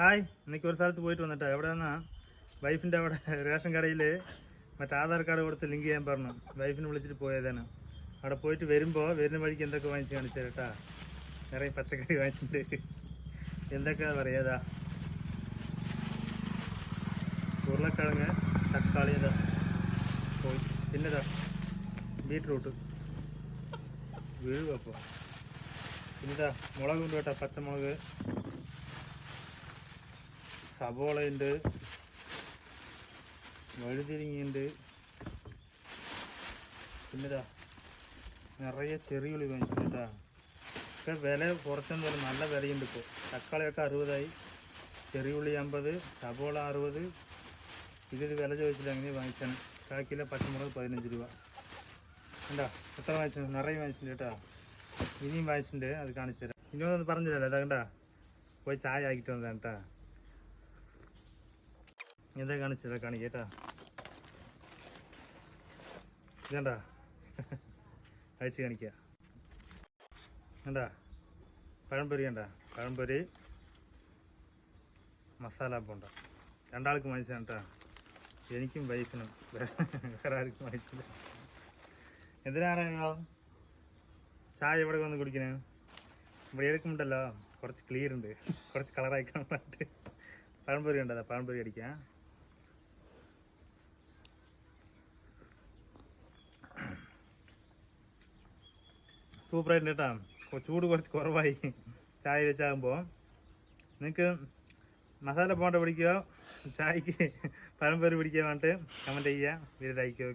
Hi ഇന്നേക്ക് ഒരു സ്ഥലത്ത് പോയിട്ട് വന്നിട്ടാ. എവിടെയാന്നാ? വൈഫിന്റെ അവിടെ റേഷൻ കടയിൽ മറ്റേ ആധാർ കാർഡ് കൊടുത്ത് ലിങ്ക് ചെയ്യാൻ പറഞ്ഞു. വൈഫിനെ വിളിച്ചിട്ട് പോയതാണ്. അവിടെ പോയിട്ട് വരുമ്പോൾ വരുന്ന വഴിക്ക് എന്തൊക്കെ വാങ്ങിച്ച് കാണിച്ചു കേട്ടാ? നിറയെ പച്ചക്കറി വാങ്ങിച്ചിട്ട്. എന്തൊക്കെയാ പറയാതാ ഉരുളക്കിഴങ്ങ് തക്കാളി ഇതാ പോയി. പിന്നെതാ? ബീട്രൂട്ട്. വീഴും അപ്പോൾ പിന്നെതാ? മുളക് ഉണ്ട് കേട്ടോ പച്ചമുളക്. സബോളയുണ്ട്. വഴുതിരിങ്ങയുണ്ട്. പിന്നെതാ നിറയെ ചെറിയുള്ളി വാങ്ങിച്ചിട്ടാ ഒക്കെ വില കുറച്ചെന്ന് പറഞ്ഞാൽ നല്ല വിലയുണ്ട് ഇപ്പോൾ തക്കാളിയൊക്കെ അറുപതായി. ചെറിയുള്ളി അമ്പത് സബോള അറുപത്. ഇതൊരു വില ചോദിച്ചില്ല അങ്ങനെ വാങ്ങിച്ചാണ്. കാക്കിലെ കിലോ പച്ചമുളക് പതിനഞ്ച് രൂപ. കണ്ടോ? എത്ര വാങ്ങിച്ചു നിറയെ വാങ്ങിച്ചിട്ടുണ്ട് കേട്ടോ. ഇനിയും വാങ്ങിച്ചിട്ടുണ്ട്. അത് കാണിച്ചു തരാം. ഇനിയൊന്നും പറഞ്ഞില്ലല്ലോ അതാ കണ്ടാ? പോയി ചായ ആക്കിയിട്ട് വന്നതാണ് കേട്ടാ. എന്താ കാണിച്ചത് കാണിക്കേട്ടാ ഇതണ്ടാ. അഴിച്ച് കാണിക്കുക കണ്ടാ പഴംപൊരി കണ്ടാ? പഴംപൊരി മസാല പോണ്ട രണ്ടാൾക്ക് വാങ്ങിച്ചാണ് കേട്ടോ. എനിക്കും വൈഫിനും. വേറെ ആർക്കും വാങ്ങിച്ചില്ല. എന്തിനാണോ ചായ ഇവിടെ വന്ന് കുടിക്കണേ? ഇവിടെ എടുക്കുമ്പോണ്ടല്ലോ കുറച്ച് ക്ലിയർ ഉണ്ട്. കുറച്ച് കളറായി കാണാനായിട്ട് പഴംപൊരി ഉണ്ടല്ലോ പഴംപൊരി അടിക്കാം. സൂപ്പറായിട്ടുണ്ട് കേട്ടോ. ചൂട് കുറച്ച് കുറവായി. ചായ വെച്ചാകുമ്പോൾ നിങ്ങൾക്ക് മസാല പോണ്ട പിടിക്കുക. ചായക്ക് പഴംപൊരി പിടിക്കാൻ വേണ്ടിയിട്ട് കമന്റ് ചെയ്യുക. വലുതായിക്കോ.